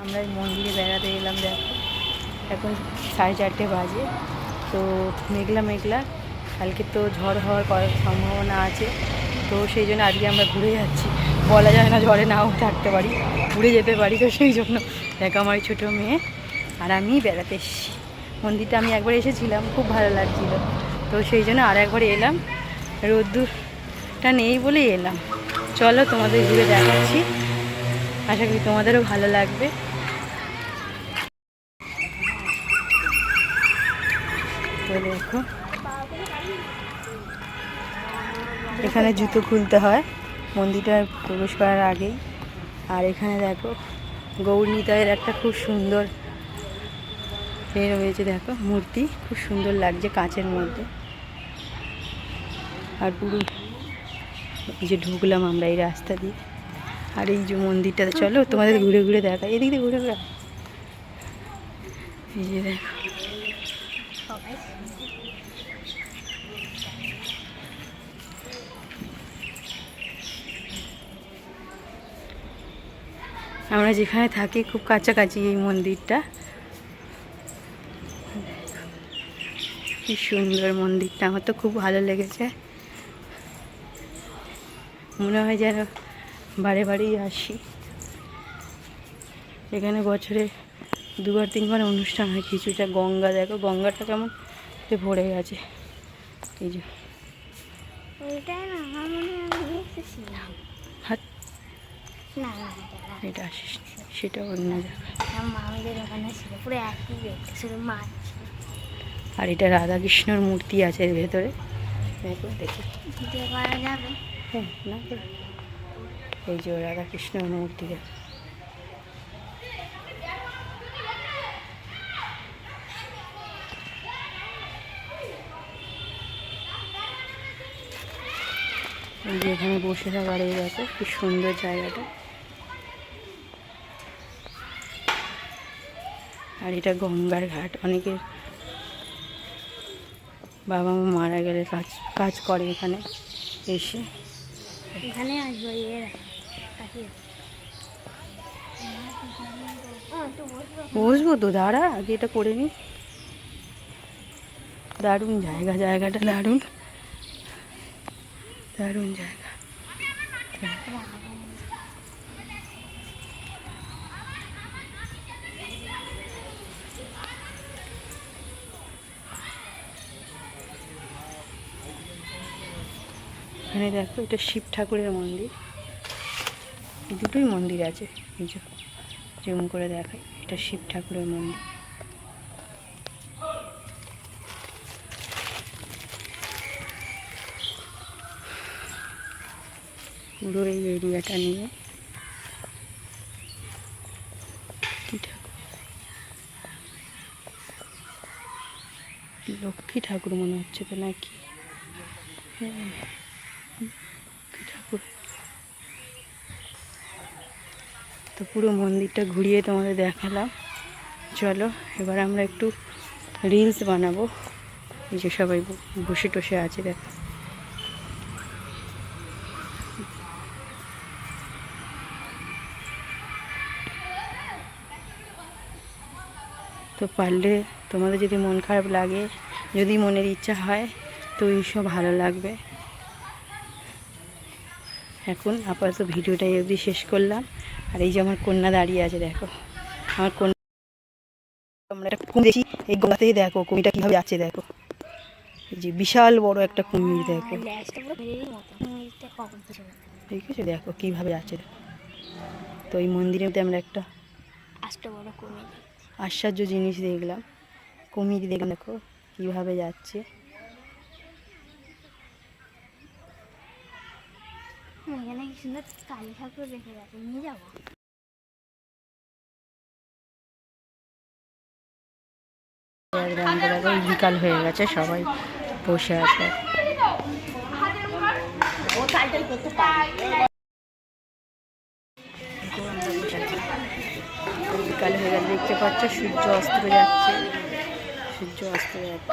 আমরা এই মন্দিরে বেড়াতে এলাম দেখো। এখন সাড়ে চারটে বাজে। তো মেঘলা মেঘলা। কালকে তো ঝড় হওয়ার সম্ভাবনা আছে। তো সেই জন্য আজকে আমরা ঘুরে যাচ্ছি। বলা যায় না ঝড়ে নাও থাকতে পারি। ঘুরে যেতে পারি তো সেই জন্য। দেখো আমার ছোটো মেয়ে। আর আমি বেড়াতে এসেছি। মন্দিরটা আমি একবার এসেছিলাম। খুব ভালো লাগছিল। তো সেই জন্য আর একবার এলাম। রোদ্দুরটা নেই বলেই এলাম। চলো তোমাদের ঘুরে দেখাচ্ছি। আশা করি তোমাদেরও ভালো লাগবে। দেখো। এখানে জুতো খুলতে হয়। মন্দিরটা প্রবেশ করার আগেই। আর এখানে দেখো গৌরনীতায়ের একটা খুব সুন্দর এ রয়েছে দেখো, মূর্তি। খুব সুন্দর লাগছে কাঁচের মধ্যে। আর পুরো যে ঢুকলাম আমরা এই রাস্তা দিয়ে। আর এই যে মন্দিরটাতে চলো তোমাদের ঘুরে ঘুরে দেখা এদিক দিয়ে ঘুরে ঘুরে। এই যে দেখো। আমরা যেখানে থাকি খুব কাছাকাছি এই মন্দিরটা। কি সুন্দর মন্দিরটা, আমার তো খুব ভালো লেগেছে। মনে হয় যেন বারে বারেই আসি। এখানে বছরে দুবার তিনবার অনুষ্ঠান হয় কিছুটা গঙ্গা দেখো গঙ্গাটা কেমন ভরে গেছে। এই যে। হাত। না এটা আসিস সেটা অন্য জায়গায়। আর এটা রাধাকৃষ্ণর মূর্তি আছে এর ভেতরে। দেখো দেখি। যাবে? হ্যাঁ না। এই যে রাধাকৃষ্ণর মূর্তি দেখো এই এখানে বসে থাকার এই দেখো, কি সুন্দর জায়গাটা। আর এটা গঙ্গার ঘাট, অনেকের বাবা মা মারা গেলে কাজ কাজ করে এখানে এসে। এখানে আসব এর বসবো তো, দাঁড়া, আগে এটা করে নি। দারুণ জায়গা, জায়গাটা দারুণ। দারুণ জায়গা। এখানে দেখো, এটা শিব ঠাকুরের মন্দির। দুটোই মন্দির আছে। এই যে জুম করে দেখাই। এটা শিব ঠাকুরের মন্দির। পুরো এই এরিয়াটা নিয়ে। ঠাকুর? লক্ষ্মী ঠাকুর মনে হচ্ছে তো নাকি? হ্যাঁ লক্ষ্মী ঠাকুর তো পুরো মন্দিরটা ঘুরিয়ে তোমাদের দেখালাম। চলো, এবার আমরা একটু রিলস বানাবো। এই যে সবাই বসে টসে আছে, দেখো। তো পারলে তোমাদের যদি মন খারাপ লাগে, যদি মনের ইচ্ছা হয়, তো এইসব ভালো লাগবে। এখন আপাতত ভিডিওটা এই অবধি শেষ করলাম। আর এই যে আমার কন্যা দাঁড়িয়ে আছে, দেখো। আমার কন্যা আমরা একটা কুমির দেখি? এই গলাতেই দেখো, কুমিরটা কীভাবে যাচ্ছে, দেখো। এই যে বিশাল বড় একটা কুমির, দেখো। ঠিক আছে দেখো কীভাবে যাচ্ছে, দেখো। তো এই মন্দিরের মধ্যে আমরা একটা আশ্চর্য জিনিস দেখলাম। কুমির দেখলাম, দেখো, কীভাবে যাচ্ছে। সুন্দর কালী ঠাকুর রেখে নিয়ে বিকাল হয়ে গেছে, সবাই বসে আছে। বিকাল হয়ে গেছে, দেখতে পাচ্ছ সূর্য অস্ত যাচ্ছে। সূর্য অস্ত যাচ্ছে।